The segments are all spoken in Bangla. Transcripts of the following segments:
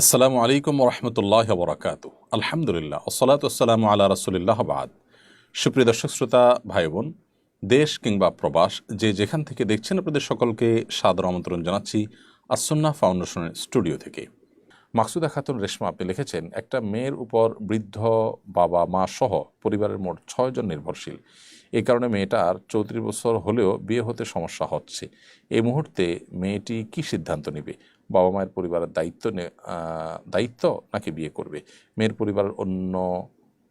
আসসালামু আলাইকুম রহমতুল্লাহ বরাকাত আলহামদুলিল্লাহ ওসলাত আসসালামু আল্লাহ রসুলিল্লাহ বাদ। সুপ্রিয় দর্শক, শ্রোতা ভাই বোন দেশ কিংবা প্রবাস, যে যেখান থেকে দেখছেন আপনাদের সকলকে সাদর আমন্ত্রণ জানাচ্ছি আসন্না ফাউন্ডেশনের স্টুডিও থেকে। মাকসুদা খাতুন রেশমা, আপনি লিখেছেন, একটা মেয়ের উপর বৃদ্ধ বাবা, মা সহ পরিবারের মোট ছয়জন নির্ভরশীল। এই কারণে মেয়েটার চৌত্রিশ বছর হলেও বিয়ে হতে সমস্যা হচ্ছে। এই মুহূর্তে মেয়েটি কি সিদ্ধান্ত নেবে? বাবা মায়ের পরিবারের দায়িত্ব দায়িত্ব নাকি বিয়ে করবে? মেয়ের পরিবারের অন্য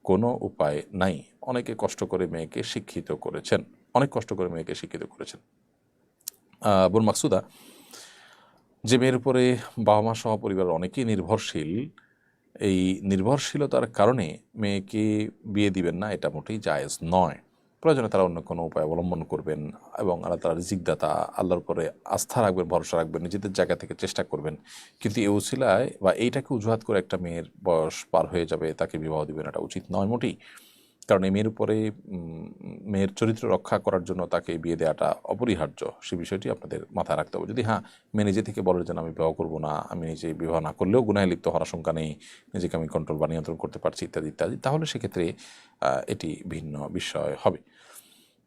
কোনো উপায় নাই। অনেকে কষ্ট করে মেয়েকে শিক্ষিত করেছেন। অনেক কষ্ট করে মেয়েকে শিক্ষিত করেছেন। বোন মাকসুদা, যে মেয়ের উপরে বাবা মা সহ পরিবারের অনেকেই নির্ভরশীল, এই নির্ভরশীলতার কারণে মেয়েকে বিয়ে দিবেন না, এটা মোটেই জায়েজ নয়। প্রয়োজনে তারা অন্য কোনো উপায় অবলম্বন করবেন এবং আল্লাহ তালার রিজিকদাতা আল্লাহর উপরে আস্থা রাখবেন, ভরসা রাখবেন, নিজেদের জায়গা থেকে চেষ্টা করবেন। কিন্তু এই উচিলায় বা এইটাকে অজুহাত করে একটা মেয়ের বয়স পার হয়ে যাবে, তাকে বিবাহ দেবেন এটা উচিত নয় মোটেই। কারণ এই মেয়ের উপরে মেয়ের চরিত্র রক্ষা করার জন্য তাকে বিয়ে দেওয়াটা অপরিহার্য। সে বিষয়টি আপনাদের মাথায় রাখতে হবে। যদি হ্যাঁ মেয়ে নিজে থেকে বলে যে না, আমি বিবাহ করব না আমি নিজে বিবাহ না করলেও গুনায় লিপ্ত হওয়ার আশঙ্কা নেই নিজেকে আমি কন্ট্রোল বা নিয়ন্ত্রণ করতে পারছি ইত্যাদি ইত্যাদি তাহলে সেক্ষেত্রে এটি ভিন্ন বিষয় হবে।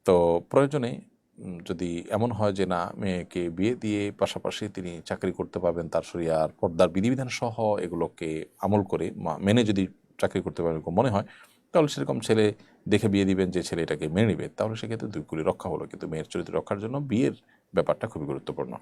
তো প্রয়োজনে যদি এমন হয় যে না মেয়েকে বিয়ে দিয়ে পাশাপাশি তিনি চাকরি করতে পারবেন তার শরিয়ার পর্দার বিধিবিধান সহ এগুলোকে আমল করে মেনে যদি চাকরি করতে পারবেন মনে হয় তাহলে সেরকম ছেলে দেখে বিয়ে দিবেন, যে ছেলে এটাকে মেনে নেবে, তাহলে সেক্ষেত্রে দুই কুলি রক্ষা হলো। কিন্তু মেয়ের চরিত্র রক্ষার জন্য বিয়ের ব্যাপারটা খুবই গুরুত্বপূর্ণ।